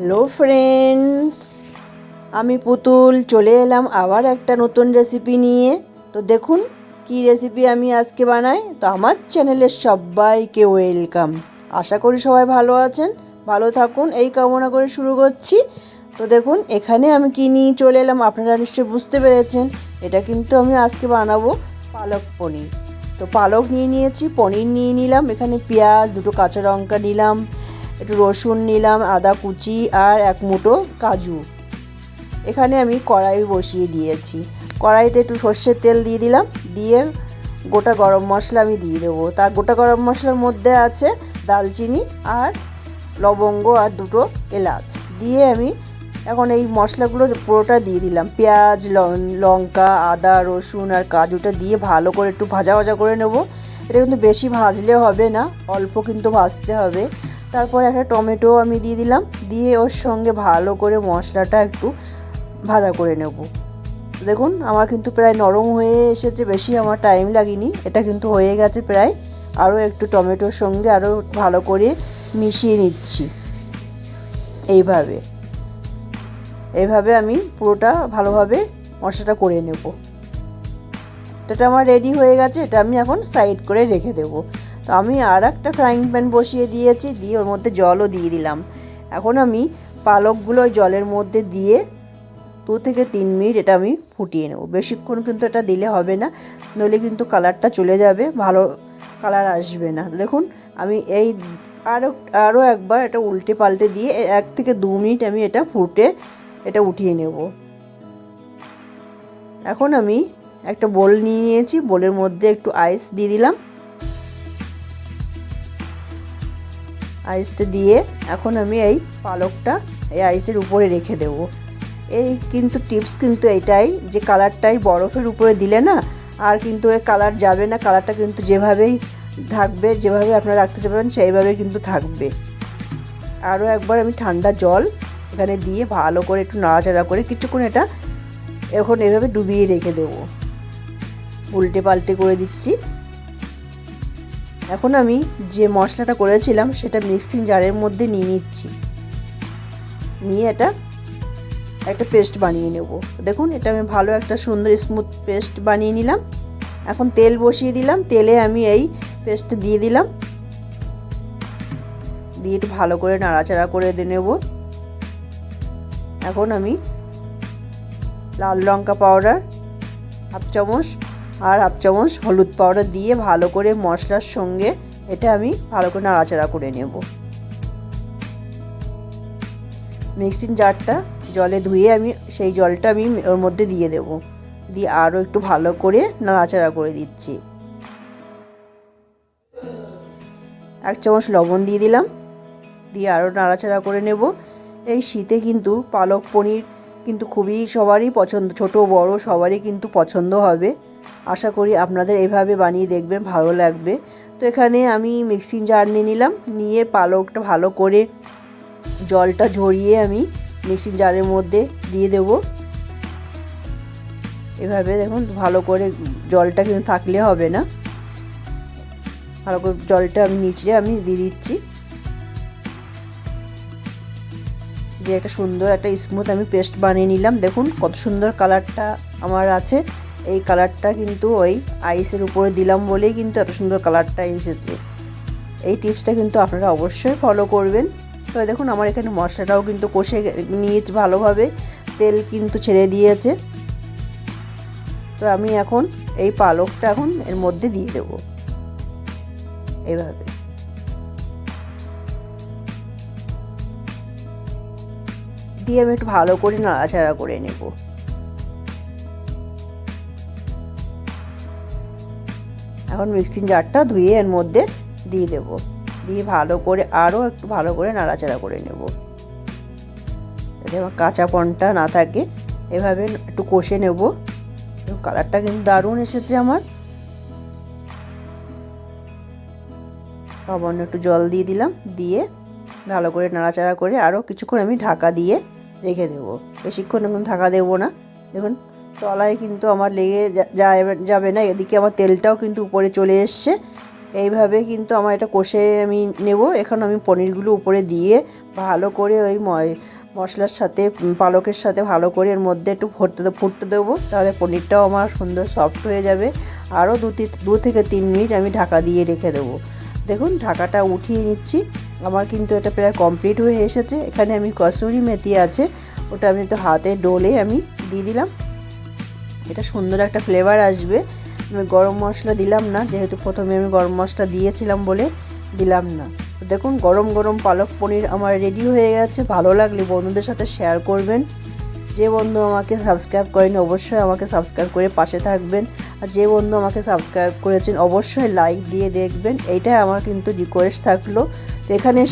Hello friends আমি পুতুল, চলে এলাম আবার একটা নতুন রেসিপি নিয়ে। তো দেখুন কি রেসিপি আমি আজকে বানাই। তো আমার চ্যানেলের সবাইকে ওয়েলকাম আশা করি সবাই ভালো আছেন, ভালো থাকুন। এই কামনা করে শুরু করছি। তো দেখুন, এখানে আমি কি নিয়ে চলে এলাম, আপনারা নিশ্চয়ই বুঝতে পেরেছেন। এটা কিন্তু আমি আজকে বানাবো পালক পনির। তো পালক নিয়ে নিয়েছি, পনির নিয়ে নিলাম। এখানে পেঁয়াজ, দুটো কাঁচা লঙ্কা নিলাম। একটু রসুন নিলাম, আদা কুচি আর এক মুঠো কাজু। এখানে আমি কড়াই বসিয়ে দিয়েছি। কড়াইতে একটু সর্ষের তেল দিয়ে দিলাম, দিয়ে গোটা গরম মশলা আমি দিয়ে দেবো। তার গোটা গরম মশলার মধ্যে আছে দালচিনি আর লবঙ্গ আর দুটো এলাচ। দিয়ে আমি এখন এই মশলাগুলো পুরোটা দিয়ে দিলাম। পেঁয়াজ লঙ্কা, আদা, রসুন আর কাজুটা দিয়ে ভালো করে একটু ভাজা ভাজা করে নেব। এটা কিন্তু বেশি ভাজলে হবে না, অল্প কিন্তু ভাজতে হবে। তারপর একটা টমেটো আমি দিয়ে দিলাম। দিয়ে ওর সঙ্গে ভালো করে মশলাটা একটু ভাজা করে নেব। দেখুন, আমার কিন্তু প্রায় নরম হয়ে এসেছে, বেশি আমার টাইম লাগেনি। এটা কিন্তু হয়ে গেছে প্রায়। আরও একটু টমেটোর সঙ্গে আরও ভালো করে মিশিয়ে নিচ্ছি। এইভাবে। এইভাবে আমি পুরোটা ভালোভাবে মশলাটা করে নেব। এটা আমার রেডি হয়ে গেছে, এটা আমি এখন সাইড করে রেখে দেব। তো আমি আর একটা ফ্রাইং প্যান বসিয়ে দিয়েছি, দিয়ে ওর মধ্যে জলও দিয়ে দিলাম। এখন আমি পালকগুলো জলের মধ্যে দিয়ে দু থেকে তিন মিনিট এটা আমি ফুটিয়ে নেব। বেশিক্ষণ কিন্তু এটা দিলে হবে না, নইলে কিন্তু কালারটা চলে যাবে, ভালো কালার আসবে না। দেখুন, আমি এই আরও আরও একবার এটা উল্টে পাল্টে দিয়ে এক থেকে দু মিনিট আমি এটা ফুটে এটা উঠিয়ে নেব। এখন আমি একটা বোল নিয়ে নিয়েছি বোলের মধ্যে একটু আইস দিয়ে দিলাম। আইসটা দিয়ে এখন আমি এই পালকটা এই আইসের উপরে রেখে দেব। এই কিন্তু টিপস কিন্তু এটাই যে কালারটাই বরফের উপরে দিলে না আর কিন্তু এর কালার যাবে না, কালারটা কিন্তু যেভাবেই থাকবে, যেভাবে আপনারা রাখতে চাইবেন সেইভাবে কিন্তু থাকবে। আরও একবার আমি ঠান্ডা জল এখানে দিয়ে ভালো করে একটু নাড়াচাড়া করে কিছুক্ষণ এটা এখন এভাবে ডুবিয়ে রেখে দেবো। উল্টে পাল্টে করে দিচ্ছি। এখন আমি যে মশলাটা করেছিলাম, সেটা মিক্সিং জারের মধ্যে নিয়ে নিচ্ছি। নিয়ে এটা একটা পেস্ট বানিয়ে নেব। দেখুন, এটা আমি ভালো একটা সুন্দর স্মুথ পেস্ট বানিয়ে নিলাম। এখন তেল বসিয়ে দিলাম। তেলে আমি এই পেস্ট দিয়ে দিলাম। দিয়ে একটু ভালো করে নাড়াচাড়া করে দিয়ে নেব। এখন আমি লাল লঙ্কা পাউডার হাফ চামচ আর হাফ চামচ হলুদ পাউডার দিয়ে ভালো করে মশলার সঙ্গে এটা আমি ভালো করে নাড়াচাড়া করে নেব। মিক্সিং জারটা জলে ধুয়ে আমি সেই জলটা আমি ওর মধ্যে দিয়ে দেব। দিয়ে আরও একটু ভালো করে নাড়াচাড়া করে দিচ্ছি। এক চামচ লবণ দিয়ে দিলাম। দিয়ে আরও নাড়াচাড়া করে নেব। এই শীতে কিন্তু পালক পনির কিন্তু খুবই সবারই পছন্দ, ছোট, বড় সবারই কিন্তু পছন্দ হবে। আশা করি আপনাদের এভাবে বানিয়ে দেখবেন, ভালো লাগবে। তো এখানে আমি মিক্সিং জার নিয়ে নিলাম, নিয়ে পালকটা ভালো করে জলটা ঝরিয়ে আমি মিক্সিং জারের মধ্যে দিয়ে দেব। এভাবে দেখুন, ভালো করে জলটা কিন্তু থাকলে হবে না। ভালো করে জলটা আমি নিচড়ে আমি দিয়ে দিচ্ছি। দিয়ে একটা সুন্দর একটা স্মুথ আমি পেস্ট বানিয়ে নিলাম। দেখুন কত সুন্দর কালারটা আমার আছে। এই কালারটা কিন্তু ওই আইসের উপরে দিলাম বলেই কিন্তু এত সুন্দর কালারটা এসেছে। এই টিপসটা কিন্তু আপনারা অবশ্যই ফলো করবেন। তো দেখুন, আমার এখানে মশলাটাও কিন্তু কষে নিয়েছে ভালোভাবে। তেল কিন্তু ছেড়ে দিয়েছে। তো আমি এখন এই পালকটা এখন এর মধ্যে দিয়ে দেবো। এভাবে। দিয়ে আমি একটু ভালো করে নাড়াচাড়া করে নেব। এখন মিক্সিং জারটা ধুয়ে এর মধ্যে দিয়ে দেবো। দিয়ে ভালো করে আরও একটু ভালো করে নাড়াচাড়া করে নেব। আমার কাঁচা পনটা না থাকে। এভাবে একটু কষে নেব। কালারটা কিন্তু দারুণ এসেছে আমার। সামান্য একটু জল দিয়ে দিলাম। দিয়ে ভালো করে নাড়াচাড়া করে আরও কিছুক্ষণ আমি ঢাকা দিয়ে রেখে দেবো। বেশিক্ষণ এখন ঢাকা দেবো না। দেখুন তলায় কিন্তু আমার লেগে যাবে- না। এদিকে আমার তেলটাও কিন্তু উপরে চলে এসছে। এইভাবে কিন্তু আমার এটা কষে আমি নেব। এখন আমি পনিরগুলো উপরে দিয়ে ভালো করে ওই মশলার সাথে পালকের সাথে ভালো করে এর মধ্যে একটু ফুটতে ফুটতে দেবো। তাহলে পনিরটাও আমার সুন্দর সফট হয়ে যাবে। আরও দু দু থেকে তিন মিনিট আমি ঢাকা দিয়ে রেখে দেবো। দেখুন, ঢাকাটা উঠিয়ে নিচ্ছি। আমার কিন্তু এটা প্রায় কমপ্লিট হয়ে এসেছে। এখানে আমি কসুরি মেথি আছে, ওটা আমি একটু হাতে ডোলে আমি দিয়ে দিলাম। এটা সুন্দর একটা ফ্লেভার আসবে। আমি গরম মশলা দিলাম না, যেহেতু প্রথমে আমি গরম মশলা দিয়েছিলাম বলে দিলাম না। দেখুন, গরম গরম পালক পনির আমার রেডি হয়ে গেছে। ভালো লাগলে বন্ধুদের সাথে শেয়ার করবেন। যে বন্ধু আমাকে সাবস্ক্রাইব করেন, অবশ্যই আমাকে সাবস্ক্রাইব করে পাশে থাকবেন। আর যে বন্ধু আমাকে সাবস্ক্রাইব করেছেন, অবশ্যই লাইক দিয়ে দেখবেন। এইটাই আমার কিন্তু রিকোয়েস্ট থাকল। তো এখানে